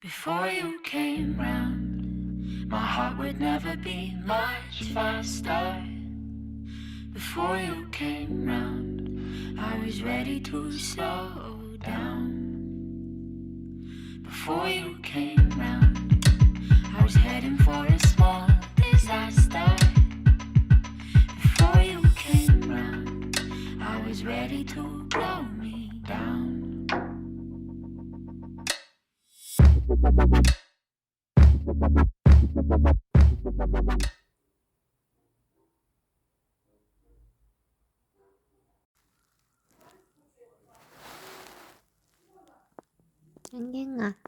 Before you came round, my heart would never beat much faster. Before you came round, I was ready to slow down. Before you came round, I was heading for a small disaster. Before you came round, I was ready to blow 今天啊。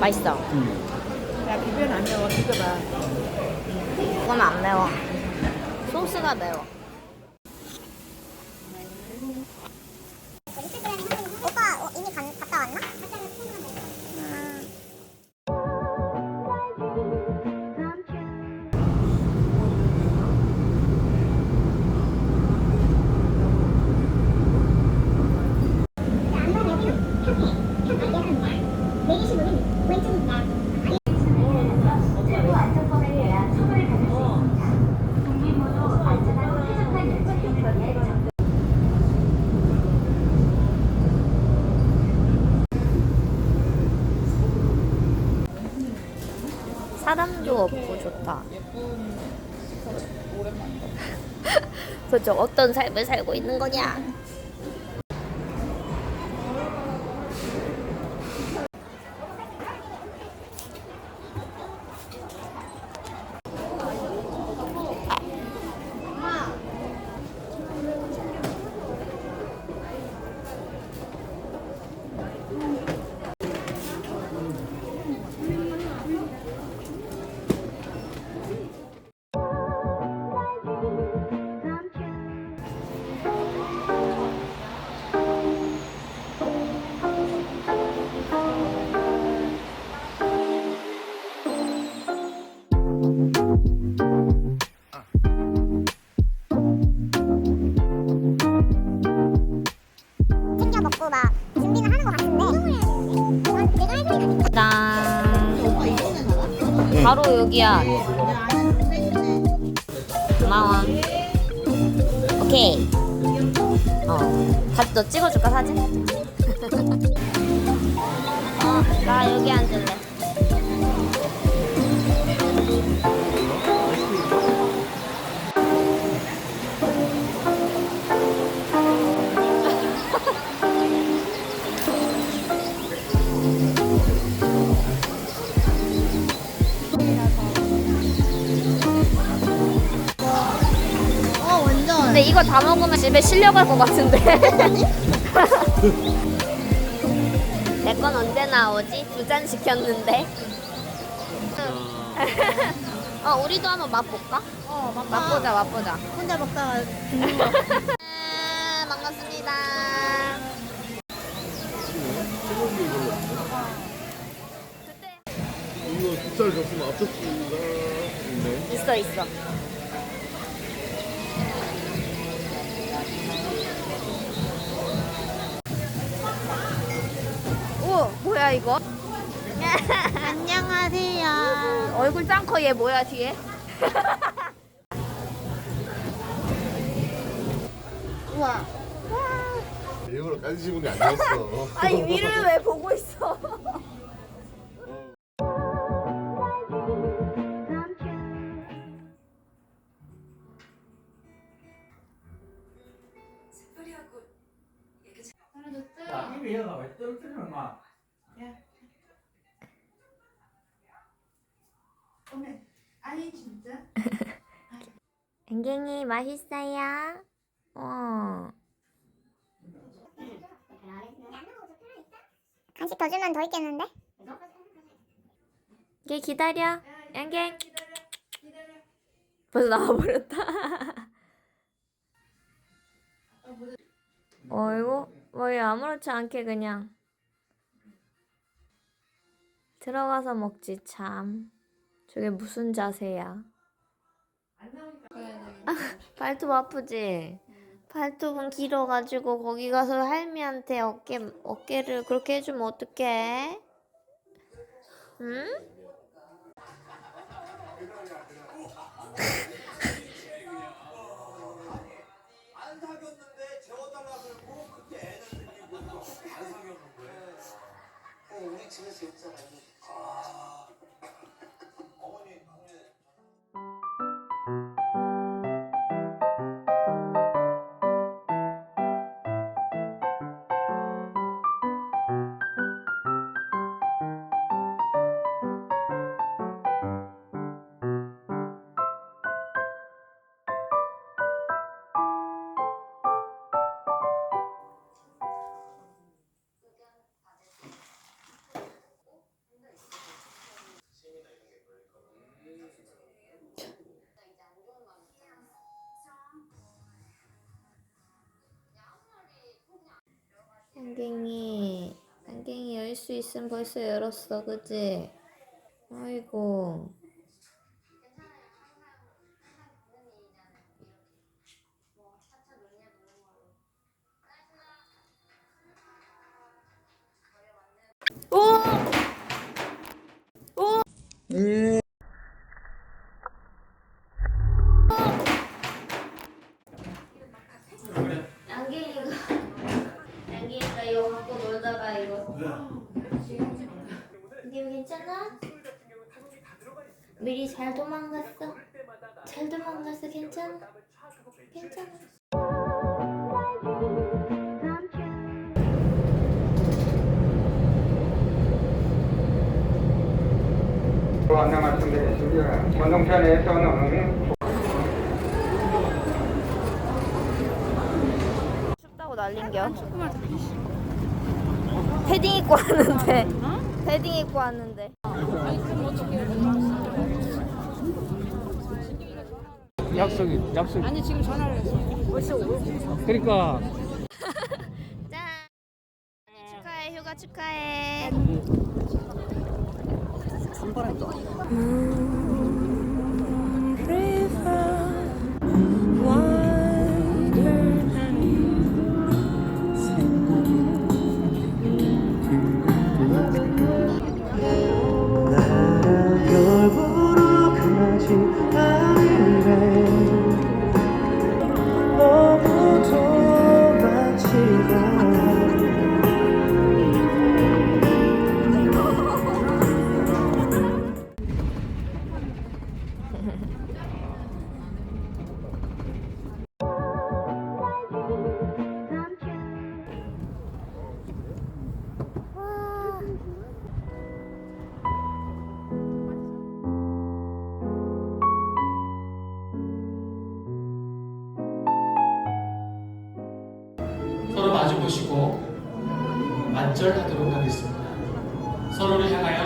맛있어. 야 비벼는 안 매워 비벼봐 이건 안 매워. 소스가 매워. 없고 좋다. 도대체 어떤 삶을 살고 있는 거냐? 바로 여기야. 고마워. 오케이. 어. 같이 너 찍어줄까 사진? 어, 나 여기 앉을래. 다 먹으면 집에 실려갈 것 같은데. 내 건 언제 나오지? 두 잔 시켰는데. 어, 우리도 한번 맛볼까? 어 맛보자, 맛보자. 혼자 먹다가 죽는 거 아, 반갑습니다. 그때 이거 빗살 줬으면 앞접시가 있네. 있어, 있어. 이거? 안녕하세요 얼굴 짱커 얘 뭐야 뒤에? 우와 일부러 까지집은 게 아니었어. 아니 위를 왜 보고 있어? 앵갱이 맛있어요? 어. 간식 더 주면 더 있겠는데? 얘 기다려. 앵갱. 벌써 나와버렸다. 어이구, 뭐야 아무렇지 않게 그냥 들어가서 먹지 참. 저게 무슨 자세야? 아, 발톱 아프지? 발톱은 길어가지고 거기 가서 할미한테 어깨 어깨를 그렇게 해주면 어떡해? 응? Mm-hmm. 안갱이 안갱이 열 수 있으면 벌써 열었어 그지? 아이고 오! 오! 안갱이가 양기가 이거 갖고 놀다가 이거 이게 괜찮아? 미리 잘 도망갔어? 잘 도망갔어 괜찮아? 괜찮아 안내 말씀드리겠습니다. 건동편에서는 춥다고 날린겨 패딩 입고 왔는데 패딩 입고 왔는데 약속이 약속. 아니 지금 전화를 했어. 벌써 그러니까. 짠. 축하해 휴가 축하해. 널 보시고 만절하도록 하겠습니다. 서로를 향하여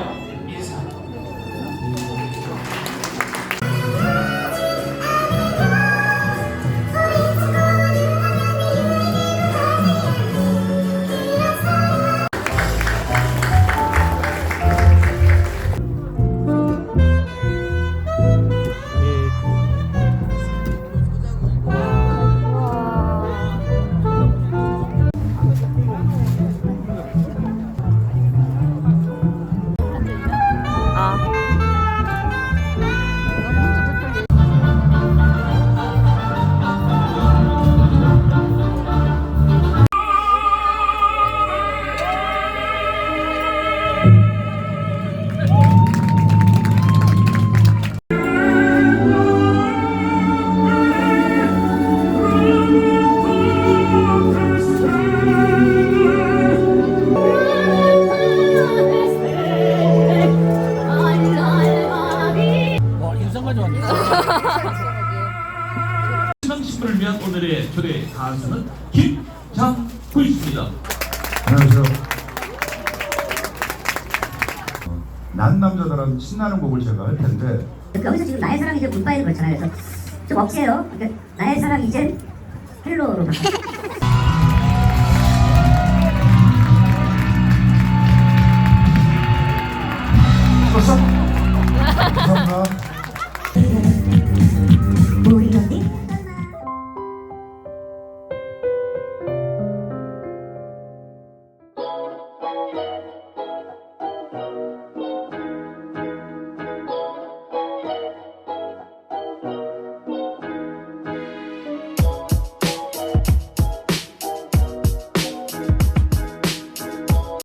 난 남자다라는 신나는 곡을 제가 할 텐데 여기서 지금 나의 사랑 이제 굿바이를 걸잖아요. 그래서 좀 억지예요. 그러니까 나의 사랑 이젠 헬로로. 좋았어? 감사합니다.